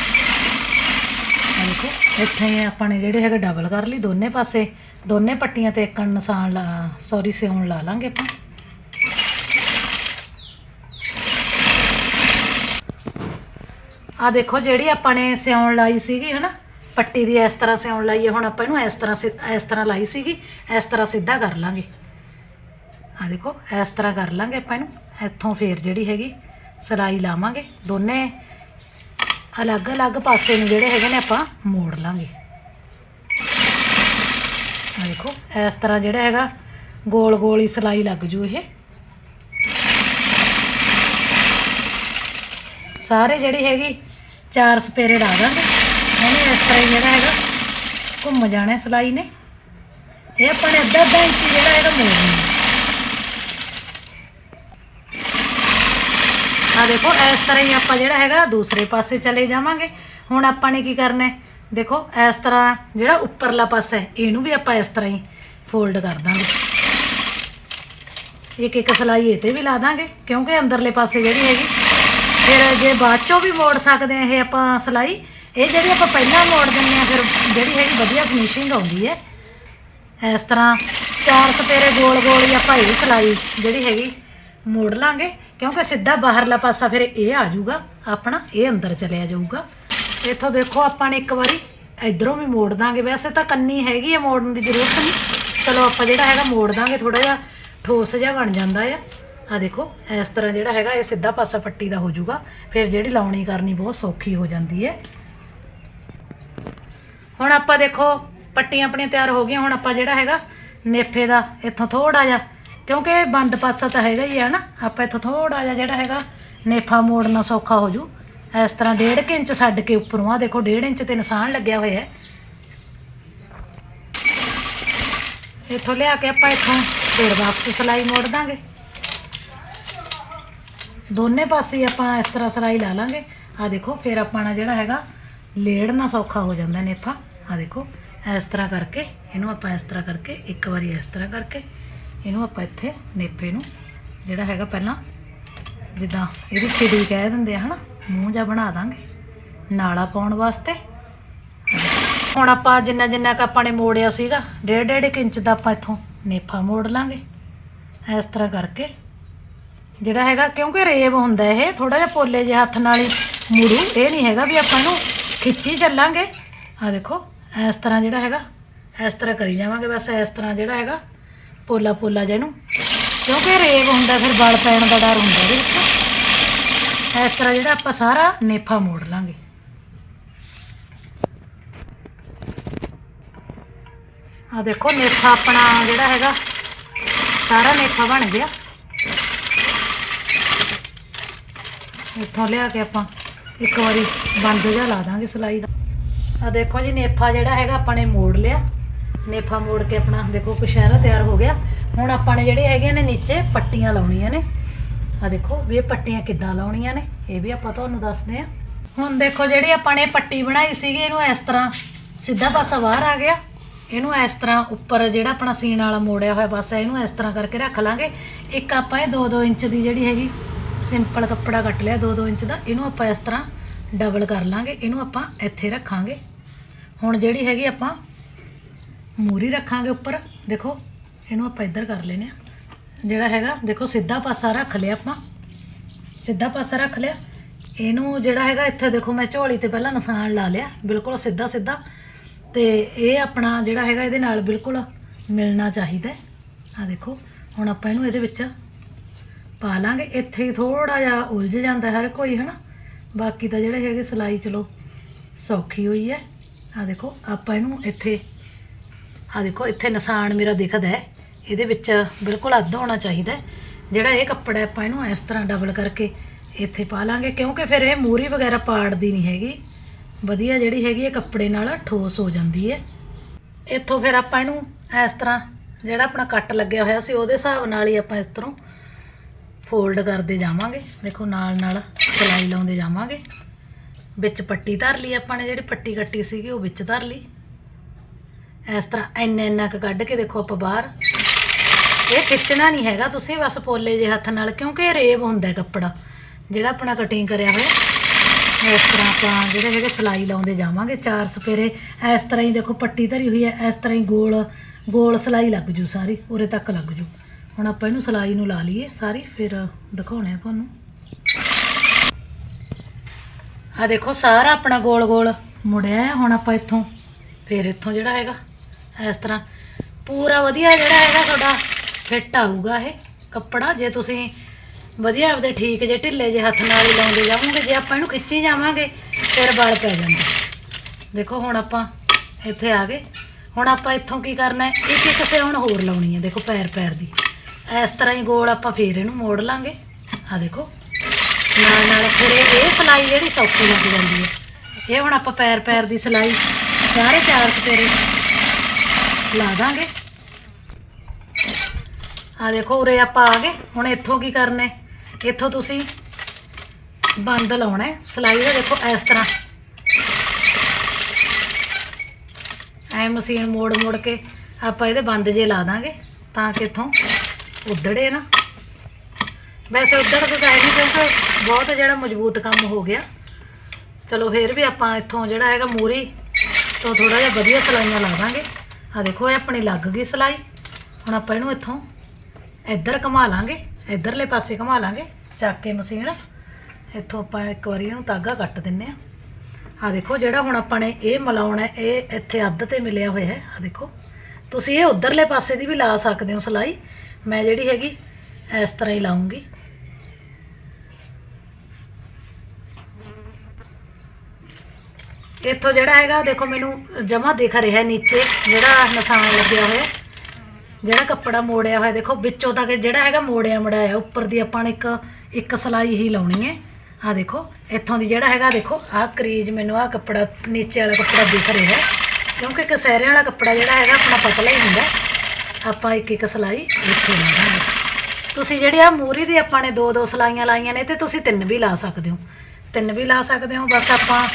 ਦੇਖੋ, ਇੱਥੇ ਆਪਾਂ ਨੇ ਜਿਹੜੇ ਹੈਗੇ ਡਬਲ ਕਰ ਲਈ, ਦੋਨੇ ਪਾਸੇ। ਦੋਨੇ ਪੱਟੀਆਂ ਤੇ ਇੱਕ ਨਿਸ਼ਾਨ ਲਾ ਸੌਰੀ ਸਿਉਣ ਲਾ ਲਾਂਗੇ ਆਪਾਂ। ਆ ਦੇਖੋ ਜਿਹੜੀ ਆਪਾਂ ਨੇ ਸਿਉਣ ਲਾਈ ਸੀਗੀ, ਹਨਾ? ਪੱਟੀ ਦੀ ਇਸ ਤਰ੍ਹਾਂ ਸਿਉਣ ਲਾਈ ਹੈ ਹੁਣ ਆਪਾਂ ਇਹਨੂੰ ਇਸ ਤਰ੍ਹਾਂ ਸਿ- ਇਸ ਤਰ੍ਹਾਂ ਲਾਈ ਸੀਗੀ, ਇਸ ਤਰ੍ਹਾਂ ਸਿੱਧਾ ਕਰ ਲਾਂਗੇ। ਆ ਦੇਖੋ, ਇਸ ਤਰ੍ਹਾਂ ਕਰ ਲਾਂਗੇ ਆਪਾਂ ਇਹਨੂੰ। ਇੱਥੋਂ ਫੇਰ ਜਿਹੜੀ ਹੈਗੀ ਸਲਾਈ ਲਾਵਾਂਗੇ। ਦੋਨੇ ਅਲੱਗ-ਅਲੱਗ ਪਾਸੇ ਨੂੰ ਜਿਹੜੇ ਹੈਗੇ ਨੇ ਆਪਾਂ ਮੋੜ ਲਾਂਗੇ। ਆ ਦੇਖੋ, ਇਸ ਤਰ੍ਹਾਂ ਜਿਹੜਾ ਹੈਗਾ ਗੋਲ ਗੋਲ ਹੀ ਸਲਾਈ ਲੱਗ ਜੂ ਇਹ। ਸਾਰੇ ਜਿਹੜੀ ਹੈਗੀ ਚਾਰ ਸਪੇਰੇ ਲਾ ਦਾਂਗੇ। ਇਹਨੇ ਇਸ ਤਰ੍ਹਾਂ ਹੀ ਜਿਹੜਾ ਹੈਗਾ ਘੁੰਮ ਜਾਣਾ ਸਲਾਈ ਨੇ। ਇਹ ਆਪਾਂ ਨੇ ਅੱਧਾ ਅੱਧਾ ਇੰਚ ਜਿਹੜਾ ਹੈਗਾ ਮੋੜਨਾ। ਆ ਦੇਖੋ, ਇਸ ਤਰ੍ਹਾਂ ਹੀ ਆਪਾਂ ਜਿਹੜਾ ਹੈਗਾ ਦੂਸਰੇ ਪਾਸੇ ਚਲੇ ਜਾਵਾਂਗੇ। ਹੁਣ ਆਪਾਂ ਨੇ ਕੀ ਕਰਨਾ ਹੈ? ਦੇਖੋ, ਇਸ ਤਰ੍ਹਾਂ ਜਿਹੜਾ ਉੱਪਰਲਾ ਪਾਸਾ ਹੈ, ਇਹਨੂੰ ਵੀ ਆਪਾਂ ਇਸ ਤਰ੍ਹਾਂ ਹੀ ਫੋਲਡ ਕਰ ਦਾਂਗੇ। ਇੱਕ ਇੱਕ ਸਲਾਈ ਇਹ ਤੇ ਵੀ ਲਾ ਦਾਂਗੇ, ਕਿਉਂਕਿ ਅੰਦਰਲੇ ਪਾਸੇ ਜਿਹੜੀ ਹੈਗੀ, ਫਿਰ ਜੇ ਬਾਅਦ ਚੋਂ ਵੀ ਮੋੜ ਸਕਦੇ ਆ ਇਹ ਆਪਾਂ ਸਲਾਈ, ਇਹ ਜਿਹੜੀ ਆਪਾਂ ਪਹਿਲਾਂ ਮੋੜ ਦਿੰਦੇ ਆ ਫਿਰ ਜਿਹੜੀ ਹੈਗੀ ਵਧੀਆ ਫਿਨਿਸ਼ਿੰਗ ਆਉਂਦੀ ਹੈ। ਇਸ ਤਰ੍ਹਾਂ ਚਾਰ ਸਪੇਰੇ ਗੋਲ ਗੋਲ ਹੀ ਆਪਾਂ ਇਹ ਸਲਾਈ ਜਿਹੜੀ ਹੈਗੀ ਮੋੜ ਲਾਂਗੇ। ਕਿਉਂਕਿ ਸਿੱਧਾ ਬਾਹਰਲਾ ਪਾਸਾ ਫਿਰ ਇਹ ਆ ਜਾਊਗਾ, ਆਪਣਾ, ਇਹ ਅੰਦਰ ਚਲਿਆ ਜਾਊਗਾ। ਇੱਥੋਂ ਦੇਖੋ ਆਪਾਂ ਨੇ ਇੱਕ ਵਾਰੀ ਇਧਰੋਂ ਵੀ ਮੋੜ ਦਾਂਗੇ। ਵੈਸੇ ਤਾਂ ਕੰਨੀ ਹੈਗੀ ਆ, ਮੋੜਨ ਦੀ ਜ਼ਰੂਰਤ ਨਹੀਂ। ਚਲੋ ਆਪਾਂ ਜਿਹੜਾ ਹੈਗਾ ਮੋੜ ਦਾਂਗੇ ਥੋੜਾ ਜਿਹਾ ਠੋਸ ਜਿਹਾ ਬਣ ਜਾਂਦਾ ਆ। ਆ ਦੇਖੋ, ਇਸ ਤਰ੍ਹਾਂ ਜਿਹੜਾ ਹੈਗਾ, ਇਹ ਸਿੱਧਾ ਪਾਸਾ ਪੱਟੀ ਦਾ ਹੋ ਜਾਊਗਾ। ਫਿਰ ਜਿਹੜੀ ਲਾਉਣੀ ਕਰਨੀ ਬਹੁਤ ਸੌਖੀ ਹੋ ਜਾਂਦੀ ਹੈ। ਹੁਣ ਆਪਾਂ ਦੇਖੋ, ਪੱਟੀਆਂ ਆਪਣੀਆਂ ਤਿਆਰ ਹੋ ਗਈਆਂ। ਹੁਣ ਆਪਾਂ ਜਿਹੜਾ ਹੈਗਾ, ਨੇਫੇ ਦਾ, ਇੱਥੋਂ ਥੋੜਾ ਜਿਹਾ ਕਿਉਂਕਿ ਬੰਦ ਪਾਸਾ ਤਾਂ ਹੈਗਾ ਹੀ ਆ ਨਾ, ਆਪਾਂ ਇੱਥੋਂ ਥੋੜਾ ਜਿਹਾ ਜਿਹੜਾ ਹੈਗਾ ਨੇਫਾ ਮੋੜਨਾ ਸੌਖਾ ਹੋ ਜੂ। ਇਸ ਤਰ੍ਹਾਂ 1.5 ਇੰਚ ਛੱਡ ਕੇ ਉੱਪਰੋਂ ਆ ਦੇਖੋ 1.5 ਇੰਚ ਤੇ ਨਿਸ਼ਾਨ ਲੱਗਿਆ ਹੋਇਆ ਹੈ। ਇੱਥੋਂ ਲਿਆ ਕੇ ਆਪਾਂ ਇੱਥੋਂ ਫਿਰ ਵਾਪਸ ਸਿਲਾਈ ਮੋੜ ਦਾਂਗੇ। ਦੋਨੇ ਪਾਸੇ ਆਪਾਂ ਇਸ ਤਰ੍ਹਾਂ ਸਿਲਾਈ ਲਾ ਲਾਂਗੇ। ਆ ਦੇਖੋ, ਫਿਰ ਆਪਾਂ ਨਾ ਜਿਹੜਾ ਹੈਗਾ ਲੇੜਨਾ ਸੌਖਾ ਹੋ ਜਾਂਦਾ ਨੇਫਾ। ਆ ਦੇਖੋ, ਇਸ ਤਰ੍ਹਾਂ ਕਰਕੇ, ਇਹਨੂੰ ਆਪਾਂ ਇਸ ਤਰ੍ਹਾਂ ਕਰਕੇ, ਇੱਕ ਵਾਰੀ ਇਸ ਤਰ੍ਹਾਂ ਕਰਕੇ ਇਹਨੂੰ ਆਪਾਂ ਇੱਥੇ ਨੇਪੇ ਨੂੰ, ਜਿਹੜਾ ਹੈਗਾ ਪਹਿਲਾਂ ਜਿੱਦਾਂ ਇਹਦੀ ਚਿੜੀ ਕਹਿ ਦਿੰਦੇ ਆ, ਹਨਾ? ਮੂੰਹ ਜਾਂ ਬਣਾ ਦਾਂਗੇ ਨਾਲਾ ਪਾਉਣ ਵਾਸਤੇ। ਹੁਣ ਆਪਾਂ ਜਿੰਨਾ ਜਿੰਨਾ ਕ ਆਪਾਂ ਨੇ ਮੋੜਿਆ ਸੀਗਾ, ਡੇਢ ਡੇਢ ਕੁ ਇੰਚ ਦਾ ਆਪਾਂ ਇੱਥੋਂ ਨੇਫਾ ਮੋੜ ਲਾਂਗੇ। ਇਸ ਤਰ੍ਹਾਂ ਕਰਕੇ, ਜਿਹੜਾ ਹੈਗਾ, ਕਿਉਂਕਿ ਰੇਬ ਹੁੰਦਾ ਇਹ ਥੋੜਾ ਜਿਹਾ ਪੋਲੇ ਜਿਹੇ ਹੱਥ ਨਾਲ ਹੀ ਮੁੜੂ। ਇਹ ਨਹੀਂ ਹੈਗਾ ਵੀ ਆਪਾਂ ਇਹਨੂੰ ਖਿੱਚੀ ਚੱਲਾਂਗੇ। ਆ ਦੇਖੋ, ਇਸ ਤਰ੍ਹਾਂ ਜਿਹੜਾ ਹੈਗਾ, ਇਸ ਤਰ੍ਹਾਂ ਕਰੀ ਜਾਵਾਂਗੇ। ਬਸ ਇਸ ਤਰ੍ਹਾਂ ਜਿਹੜਾ ਹੈਗਾ ਪੋਲਾ ਪੋਲਾ ਜਿਹਨੂੰ ਕਿਉਂਕਿ ਰੇਬ ਹੁੰਦਾ, ਫਿਰ ਬਲ ਪੈਣ ਦਾ ਡਰ ਹੁੰਦਾ ਇਹਦੇ ਵਿੱਚ। ਇਸ ਤਰ੍ਹਾਂ ਜਿਹੜਾ ਆਪਾਂ ਸਾਰਾ ਨੇਫਾ ਮੋੜ ਲਾਂਗੇ। ਆ ਦੇਖੋ, ਨੇਫਾ ਆਪਣਾ ਜਿਹੜਾ ਹੈਗਾ, ਸਾਰਾ ਨੇਫਾ ਬਣ ਗਿਆ। ਇੱਥੋਂ ਲਿਆ ਕੇ ਆਪਾਂ ਇੱਕ ਵਾਰੀ ਬੰਦ ਜਿਹਾ ਲਾ ਦਾਂਗੇ ਸਲਾਈ ਦਾ। ਆ ਦੇਖੋ ਜੀ, ਨੇਫਾ ਜਿਹੜਾ ਹੈਗਾ, ਆਪਾਂ ਨੇ ਮੋੜ ਲਿਆ। ਨੇਫਾ ਮੋੜ ਕੇ ਆਪਣਾ ਦੇਖੋ ਕੁਸ਼ਹਿਰਾ ਤਿਆਰ ਹੋ ਗਿਆ। ਹੁਣ ਆਪਾਂ ਨੇ ਜਿਹੜੇ ਹੈਗੇ ਨੇ ਨੀਚੇ ਪੱਟੀਆਂ ਲਾਉਣੀਆਂ ਨੇ। ਆ ਦੇਖੋ ਵੀ ਇਹ ਪੱਟੀਆਂ ਕਿੱਦਾਂ ਲਾਉਣੀਆਂ ਨੇ, ਇਹ ਵੀ ਆਪਾਂ ਤੁਹਾਨੂੰ ਦੱਸਦੇ ਆ ਹੁਣ ਦੇਖੋ ਜਿਹੜੀ ਆਪਾਂ ਨੇ ਪੱਟੀ ਬਣਾਈ ਸੀਗੀ, ਇਹਨੂੰ ਇਸ ਤਰ੍ਹਾਂ ਸਿੱਧਾ ਪਾਸਾ ਬਾਹਰ ਆ ਗਿਆ। ਇਹਨੂੰ ਇਸ ਤਰ੍ਹਾਂ ਉੱਪਰ ਜਿਹੜਾ ਆਪਣਾ ਸੀਨ ਵਾਲਾ ਮੋੜਿਆ ਹੋਇਆ ਪਾਸਾ, ਇਹਨੂੰ ਇਸ ਤਰ੍ਹਾਂ ਕਰਕੇ ਰੱਖ ਲਾਂਗੇ। ਇੱਕ ਆਪਾਂ ਇਹ 2-2 ਇੰਚ ਦੀ ਜਿਹੜੀ ਹੈਗੀ, ਸਿੰਪਲ ਕੱਪੜਾ ਕੱਟ ਲਿਆ 2-2 ਇੰਚ ਦਾ, ਇਹਨੂੰ ਆਪਾਂ ਇਸ ਤਰ੍ਹਾਂ ਡਬਲ ਕਰ ਲਾਂਗੇ, ਇਹਨੂੰ ਆਪਾਂ ਇੱਥੇ ਰੱਖਾਂਗੇ। ਹੁਣ ਜਿਹੜੀ ਹੈਗੀ ਆਪਾਂ ਮੂਰੀ ਰੱਖਾਂਗੇ ਉੱਪਰ। ਦੇਖੋ, ਇਹਨੂੰ ਆਪਾਂ ਇੱਧਰ ਕਰ ਲੈਨੇ ਆ ਜਿਹੜਾ ਹੈਗਾ, ਦੇਖੋ, ਸਿੱਧਾ ਪਾਸਾ ਰੱਖ ਲਿਆ ਆਪਾਂ। ਸਿੱਧਾ ਪਾਸਾ ਰੱਖ ਲਿਆ। ਇਹਨੂੰ ਜਿਹੜਾ ਹੈਗਾ, ਇੱਥੇ ਦੇਖੋ, ਮੈਂ ਝੋਲੀ ਤੇ ਪਹਿਲਾਂ ਨਿਸ਼ਾਨ ਲਾ ਲਿਆ। ਬਿਲਕੁਲ ਸਿੱਧਾ ਸਿੱਧਾ। ਤੇ ਇਹ ਆਪਣਾ ਜਿਹੜਾ ਹੈਗਾ, ਇਹਦੇ ਨਾਲ ਬਿਲਕੁਲ ਮਿਲਣਾ ਚਾਹੀਦਾ ਆ ਦੇਖੋ, ਹੁਣ ਆਪਾਂ ਇਹਨੂੰ ਇਹਦੇ ਵਿੱਚ ਪਾ ਲਾਂਗੇ। ਇੱਥੇ ਹੀ ਥੋੜਾ ਜਿਹਾ ਉਲਝ ਜਾਂਦਾ ਹਰ ਕੋਈ, ਹਨਾ? ਬਾਕੀ ਤਾਂ ਜਿਹੜੇ ਹੈਗੇ, ਸਿਲਾਈ ਚਲੋ ਸੌਖੀ ਹੋਈ ਹੈ। ਆ ਦੇਖੋ, ਆਪਾਂ ਇਹਨੂੰ ਇੱਥੇ ਆ ਦੇਖੋ, ਇੱਥੇ ਨਿਸ਼ਾਨ ਮੇਰਾ ਦਿਖਦਾ ਹੈ। ਇਹਦੇ ਵਿੱਚ ਬਿਲਕੁਲ ਅੱਧ ਹੋਣਾ ਚਾਹੀਦਾ ਜਿਹੜਾ ਇਹ ਕੱਪੜਾ ਆਪਾਂ ਇਹਨੂੰ ਇਸ ਤਰ੍ਹਾਂ ਡਬਲ ਕਰਕੇ ਇੱਥੇ ਪਾ ਲਾਂਗੇ, ਕਿਉਂਕਿ ਫਿਰ ਇਹ ਮੂਰੀ ਵਗੈਰਾ ਪਾੜਦੀ ਨਹੀਂ ਹੈਗੀ। ਵਧੀਆ ਜਿਹੜੀ ਹੈਗੀ ਇਹ ਕੱਪੜੇ ਨਾਲ ਠੋਸ ਹੋ ਜਾਂਦੀ ਹੈ। ਇੱਥੋਂ ਫਿਰ ਆਪਾਂ ਇਹਨੂੰ ਇਸ ਤਰ੍ਹਾਂ ਜਿਹੜਾ ਆਪਣਾ ਕੱਟ ਲੱਗਿਆ ਹੋਇਆ ਸੀ, ਉਹਦੇ ਹਿਸਾਬ ਨਾਲ ਹੀ ਆਪਾਂ ਇਸ ਤਰ੍ਹਾਂ ਫੋਲਡ ਕਰਦੇ ਜਾਵਾਂਗੇ। ਦੇਖੋ, ਨਾਲ ਨਾਲ ਸਿਲਾਈ ਲਾਉਂਦੇ ਜਾਵਾਂਗੇ। ਵਿੱਚ ਪੱਟੀ ਧਰ ਲਈ ਆਪਾਂ ਨੇ, ਜਿਹੜੀ ਪੱਟੀ ਕੱਟੀ ਸੀਗੀ, ਉਹ ਵਿੱਚ ਧਰ ਲਈ। ਇਸ ਤਰ੍ਹਾਂ ਇੰਨਾ ਇੰਨਾ ਕੁ ਕੱਢ ਕੇ ਦੇਖੋ ਆਪਾਂ ਬਾਹਰ। ਇਹ ਖਿੱਚਣਾ ਨਹੀਂ ਹੈਗਾ ਤੁਸੀਂ, ਬਸ ਪੋਲੇ ਜੇ ਹੱਥ ਨਾਲ, ਕਿਉਂਕਿ ਇਹ ਰੇਬ ਹੁੰਦਾ ਕੱਪੜਾ, ਜਿਹੜਾ ਆਪਣਾ ਕਟਿੰਗ ਕਰਿਆ ਹੋਇਆ। ਇਸ ਤਰ੍ਹਾਂ ਆਪਾਂ ਜਿਹੜੇ ਹੈਗੇ ਸਿਲਾਈ ਲਾਉਂਦੇ ਜਾਵਾਂਗੇ ਚਾਰ ਸਪੇਰੇ। ਇਸ ਤਰ੍ਹਾਂ ਹੀ ਦੇਖੋ ਪੱਟੀ ਧਰੀ ਹੋਈ ਹੈ, ਇਸ ਤਰ੍ਹਾਂ ਹੀ ਗੋਲ ਗੋਲ ਸਿਲਾਈ ਲੱਗ ਜੂ ਸਾਰੀ, ਉਰੇ ਤੱਕ ਲੱਗ ਜੂ। ਹੁਣ ਆਪਾਂ ਇਹਨੂੰ ਸਿਲਾਈ ਨੂੰ ਲਾ ਲਈਏ ਸਾਰੀ, ਫਿਰ ਦਿਖਾਉਣੇ ਆ ਤੁਹਾਨੂੰ। ਆ ਦੇਖੋ ਸਾਰਾ ਆਪਣਾ ਗੋਲ ਗੋਲ ਮੁੜਿਆ ਹੈ, ਹੁਣ ਆਪਾਂ ਇੱਥੋਂ, ਫਿਰ ਇੱਥੋਂ ਜਿਹੜਾ ਹੈਗਾ ਇਸ ਤਰ੍ਹਾਂ ਪੂਰਾ ਵਧੀਆ ਜਿਹੜਾ ਹੈਗਾ ਤੁਹਾਡਾ ਫਿੱਟ ਆਊਗਾ ਇਹ ਕੱਪੜਾ। ਜੇ ਤੁਸੀਂ ਵਧੀਆ ਆਪਦੇ ਠੀਕ ਜੇ ਢਿੱਲੇ ਜੇ ਹੱਥ ਨਾਲ ਹੀ ਲਾਉਂਦੇ ਜਾਵੋਗੇ, ਜੇ ਆਪਾਂ ਇਹਨੂੰ ਖਿੱਚੀ ਜਾਵਾਂਗੇ, ਫਿਰ ਬਲ ਪੈ ਜਾਂਦਾ। ਦੇਖੋ ਹੁਣ ਆਪਾਂ ਇੱਥੇ ਆ ਗਏ। ਹੁਣ ਆਪਾਂ ਇੱਥੋਂ ਕੀ ਕਰਨਾ ਹੈ? ਇੱਕ ਇੱਕ ਸਿਉਣ ਹੋਰ ਲਾਉਣੀ ਹੈ, ਦੇਖੋ ਪੈਰ ਪੈਰ ਦੀ। ਇਸ ਤਰ੍ਹਾਂ ਹੀ ਗੋਲ ਆਪਾਂ ਫੇਰ ਇਹਨੂੰ ਮੋੜ ਲਾਂਗੇ। ਆ ਦੇਖੋ। ਨਾਲ ਨਾਲ ਫਿਰ ਇਹ ਇਹ ਸਿਲਾਈ ਜਿਹੜੀ ਸੌਖੀ ਲੱਗ ਜਾਂਦੀ ਹੈ। ਇਹ ਹੁਣ ਆਪਾਂ ਪੈਰ ਪੈਰ ਦੀ ਸਿਲਾਈ, ਸਾਰੇ ਚਾਰ ਸਪੇਰੇ ਲਾ ਦਾਂਗੇ। ਆ ਦੇਖੋ ਉਰੇ ਆਪਾਂ ਆ ਗਏ। ਹੁਣ ਇੱਥੋਂ ਕੀ ਕਰਨਾ ਹੈ? ਇੱਥੋਂ ਤੁਸੀਂ ਬੰਦ ਲਾਉਣਾ ਹੈ। ਸਲਾਈ ਦਾ ਦੇਖੋ ਇਸ ਤਰ੍ਹਾਂ। ਐ ਮਸ਼ੀਨ ਮੋੜ ਮੋੜ ਕੇ ਆਪਾਂ ਇਹਦੇ ਬੰਦ ਜੇ ਲਾ ਦਾਂਗੇ ਤਾਂ ਕਿ ਇੱਥੋਂ ਉਧੜੇ ਨਾ। ਵੈਸੇ ਉਧੜ ਤਾਂ ਹੈ ਨਹੀਂ ਬਹੁਤ ਜਿਹੜਾ ਮਜ਼ਬੂਤ ਕੰਮ ਹੋ ਗਿਆ। ਚਲੋ ਫੇਰ ਵੀ ਆਪਾਂ ਇੱਥੋਂ ਜਿਹੜਾ ਹੈਗਾ ਮੂਰੀ ਤੋਂ ਥੋੜਾ ਜਿਹਾ ਵਧੀਆ ਸਲਾਈਆਂ ਲਾ ਦਾਂਗੇ। ਆ ਦੇਖੋ, ਇਹ ਆਪਣੀ ਲੱਗ ਗਈ ਸਲਾਈ। ਹੁਣ ਆਪਾਂ ਇਹਨੂੰ ਇੱਥੋਂ ਇੱਧਰ ਘੁਮਾ ਲਾਂਗੇ, ਇੱਧਰਲੇ ਪਾਸੇ ਘੁਮਾ ਲਾਂਗੇ, ਚੱਕ ਕੇ ਮਸ਼ੀਨ। ਇੱਥੋਂ ਆਪਾਂ ਇੱਕ ਵਾਰੀ ਇਹਨੂੰ ਤਾਗਾ ਕੱਟ ਦਿੰਨੇ ਆ। ਆ ਦੇਖੋ, ਜਿਹੜਾ ਹੁਣ ਆਪਾਂ ਨੇ ਇਹ ਮਲਾਉਣਾ ਇਹ ਇੱਥੇ ਅੱਧ ਤੇ ਮਿਲਿਆ ਹੋਇਆ ਹੈ। ਆ ਦੇਖੋ, ਤੁਸੀਂ ਇਹ ਉਧਰਲੇ ਪਾਸੇ ਦੀ ਵੀ ਲਾ ਸਕਦੇ ਹੋ ਸਲਾਈ। ਮੈਂ ਜਿਹੜੀ ਹੈਗੀ, ਇਸ ਤਰ੍ਹਾਂ ਹੀ ਲਾਉਂਗੀ। ਇੱਥੋਂ ਜਿਹੜਾ ਹੈਗਾ, ਦੇਖੋ ਮੈਨੂੰ ਜਮਾ ਦਿਖ ਰਿਹਾ ਨੀਚੇ, ਜਿਹੜਾ ਨਿਸ਼ਾਨ ਲੱਗਿਆ ਹੋਇਆ ਜਿਹੜਾ ਕੱਪੜਾ ਮੋੜਿਆ ਹੋਇਆ, ਦੇਖੋ ਵਿੱਚੋਂ ਤੱਕ ਜਿਹੜਾ ਹੈਗਾ ਮੋੜਿਆ ਮੜਾਇਆ ਉੱਪਰ ਦੀ ਆਪਾਂ ਨੇ ਇੱਕ ਇੱਕ ਸਲਾਈ ਹੀ ਲਾਉਣੀ ਹੈ। ਆ ਦੇਖੋ, ਇੱਥੋਂ ਦੀ ਜਿਹੜਾ ਹੈਗਾ, ਦੇਖੋ ਆਹ ਕਰੀਜ ਮੈਨੂੰ ਆਹ ਕੱਪੜਾ, ਨੀਚੇ ਵਾਲਾ ਕੱਪੜਾ ਦਿਖ ਰਿਹਾ ਕਿਉਂਕਿ ਕਸਹਿਰੇ ਵਾਲਾ ਕੱਪੜਾ ਜਿਹੜਾ ਹੈਗਾ, ਆਪਣਾ ਪਤਲਾ ਹੀ ਹੁੰਦਾ ਆਪਾਂ ਇੱਕ ਇੱਕ ਸਲਾਈ ਇੱਥੇ ਲਾਵਾਂਗੇ ਤੁਸੀਂ ਜਿਹੜੇ ਆ ਮੂਰੀ ਦੀ ਆਪਾਂ ਨੇ ਦੋ ਦੋ ਸਲਾਈਆਂ ਲਾਈਆਂ ਨੇ, ਤੇ ਤੁਸੀਂ ਤਿੰਨ ਵੀ ਲਾ ਸਕਦੇ ਹੋ। ਤਿੰਨ ਵੀ ਲਾ ਸਕਦੇ ਹੋ, ਬਸ ਆਪਾਂ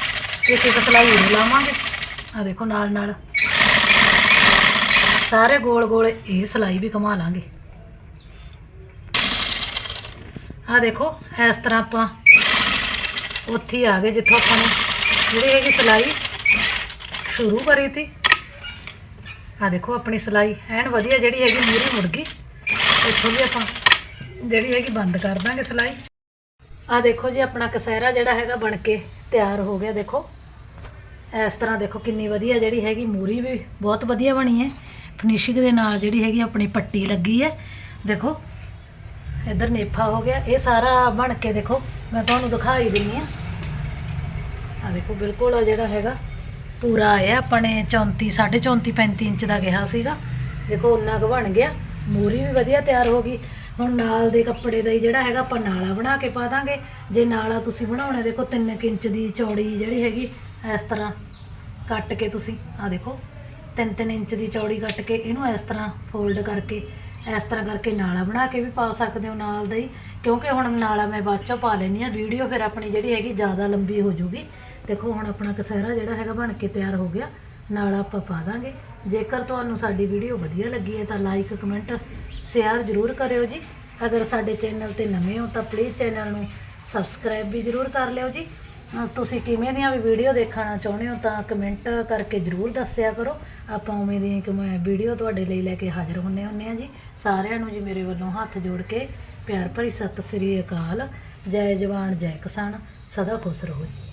ਇੱਕ ਇੱਕ ਸਲਾਈ ਹੋਰ ਲਾਵਾਂਗੇ। ਆ ਦੇਖੋ ਨਾਲ ਨਾਲ। ਸਾਰੇ ਗੋਲ ਗੋਲ ਇਹ ਸਲਾਈ ਵੀ ਘੁਮਾ ਲਾਂਗੇ। ਆ ਦੇਖੋ, ਇਸ ਤਰ੍ਹਾਂ ਆਪਾਂ ਉੱਥੇ ਆ ਗਏ, ਜਿੱਥੋਂ ਆਪਾਂ ਨੇ ਜਿਹੜੀ ਹੈਗੀ ਸਲਾਈ ਸ਼ੁਰੂ ਕਰੀ ਤੀ। ਆ ਦੇਖੋ, ਆਪਣੀ ਸਲਾਈ ਐਨ ਵਧੀਆ ਜਿਹੜੀ ਹੈਗੀ ਮੂਰੀ ਮੁੜ ਗਈ। ਇੱਥੋਂ ਵੀ ਆਪਾਂ ਜਿਹੜੀ ਹੈਗੀ ਬੰਦ ਕਰ ਦਾਂਗੇ ਸਲਾਈ। ਆ ਦੇਖੋ ਜੀ, ਆਪਣਾ ਕਸਹਿਰਾ ਜਿਹੜਾ ਹੈਗਾ ਬਣ ਕੇ ਤਿਆਰ ਹੋ ਗਿਆ, ਦੇਖੋ। ਇਸ ਤਰ੍ਹਾਂ ਦੇਖੋ ਕਿੰਨੀ ਵਧੀਆ ਜਿਹੜੀ ਹੈਗੀ ਮੂਰੀ ਵੀ ਬਹੁਤ ਵਧੀਆ ਬਣੀ ਹੈ। ਫਿਨਿਸ਼ਿੰਗ ਦੇ ਨਾਲ ਜਿਹੜੀ ਹੈਗੀ ਆਪਣੀ ਪੱਟੀ ਲੱਗੀ ਹੈ। ਦੇਖੋ, ਇੱਧਰ ਨੇਫਾ ਹੋ ਗਿਆ। ਇਹ ਸਾਰਾ ਬਣ ਕੇ ਦੇਖੋ, ਮੈਂ ਤੁਹਾਨੂੰ ਦਿਖਾਈ ਦਿੰਨੀ ਆ ਆ ਦੇਖੋ, ਬਿਲਕੁਲ ਜਿਹੜਾ ਹੈਗਾ, ਪੂਰਾ ਆਇਆ। ਆਪਾਂ ਨੇ 34 34 35 ਇੰਚ ਦਾ ਕਿਹਾ ਸੀਗਾ। ਦੇਖੋ, ਉਨਾ ਕੁ ਬਣ ਗਿਆ। ਮੂਰੀ ਵੀ ਵਧੀਆ ਤਿਆਰ ਹੋ ਗਈ। ਹੁਣ ਨਾਲ ਦੇ ਕੱਪੜੇ ਦਾ ਹੀ ਜਿਹੜਾ ਹੈਗਾ, ਆਪਾਂ ਨਾਲਾ ਬਣਾ ਕੇ ਪਾ ਦਾਂਗੇ। ਜੇ ਨਾਲਾ ਤੁਸੀਂ ਬਣਾਉਣਾ, ਦੇਖੋ 3 ਇੰਚ ਦੀ ਚੌੜੀ ਜਿਹੜੀ ਹੈਗੀ ਇਸ ਤਰ੍ਹਾਂ ਕੱਟ ਕੇ ਤੁਸੀਂ ਆ ਦੇਖੋ 3-3 ਇੰਚ ਦੀ ਚੌੜੀ ਕੱਟ ਕੇ ਇਹਨੂੰ ਇਸ ਤਰ੍ਹਾਂ ਫੋਲਡ ਕਰਕੇ, ਇਸ ਤਰ੍ਹਾਂ ਕਰਕੇ ਨਾਲਾ ਬਣਾ ਕੇ ਵੀ ਪਾ ਸਕਦੇ ਹੋ ਨਾਲ ਦਾ ਹੀ, ਕਿਉਂਕਿ ਹੁਣ ਨਾਲਾ ਮੈਂ ਬਾਅਦ ਚੋਂ ਪਾ ਲੈਣੀ ਆ ਵੀਡੀਓ ਫਿਰ ਆਪਣੀ ਜਿਹੜੀ ਹੈਗੀ ਜ਼ਿਆਦਾ ਲੰਬੀ ਹੋ ਜੂਗੀ ਦੇਖੋ, ਹੁਣ ਆਪਣਾ ਕਸਹਿਰਾ ਜਿਹੜਾ ਹੈਗਾ ਬਣ ਕੇ ਤਿਆਰ ਹੋ ਗਿਆ, ਨਾਲਾ ਆਪਾਂ ਪਾ ਦਾਂਗੇ। ਜੇਕਰ ਤੁਹਾਨੂੰ ਸਾਡੀ ਵੀਡੀਓ ਵਧੀਆ ਲੱਗੀ ਹੈ ਤਾਂ ਲਾਈਕ ਕਮੈਂਟ ਸ਼ੇਅਰ ਜ਼ਰੂਰ ਕਰਿਓ ਜੀ। ਅਗਰ ਸਾਡੇ ਚੈਨਲ ਤੇ ਨਵੇਂ ਹੋ ਤਾਂ ਪਲੀਜ਼ ਚੈਨਲ ਨੂੰ ਸਬਸਕ੍ਰਾਈਬ ਵੀ ਜ਼ਰੂਰ ਕਰ ਲਿਓ ਜੀ। ਤੁਸੀਂ ਕਿਵੇਂ ਦੀਆਂ ਵੀ ਵੀਡੀਓ ਦੇਖਣਾ ਚਾਹੁੰਦੇ ਹੋ ਤਾਂ ਕਮੈਂਟ ਕਰਕੇ ਜ਼ਰੂਰ ਦੱਸਿਆ ਕਰੋ। ਆਪਾਂ ਉਵੇਂ ਦੀਆਂ ਕਿ ਮੈਂ ਵੀਡੀਓ ਤੁਹਾਡੇ ਲਈ ਲੈ ਕੇ ਹਾਜ਼ਰ ਹੁੰਨੇ ਹੁੰਨੇ ਆ ਜੀ। ਸਾਰਿਆਂ ਨੂੰ ਜੀ ਮੇਰੇ ਵੱਲੋਂ ਹੱਥ ਜੋੜ ਕੇ ਪਿਆਰ ਭਰੀ ਸਤਿ ਸ੍ਰੀ ਅਕਾਲ। ਜੈ ਜਵਾਨ, ਜੈ ਕਿਸਾਨ, ਸਦਾ ਖੁਸ਼ ਰਹੋ ਜੀ।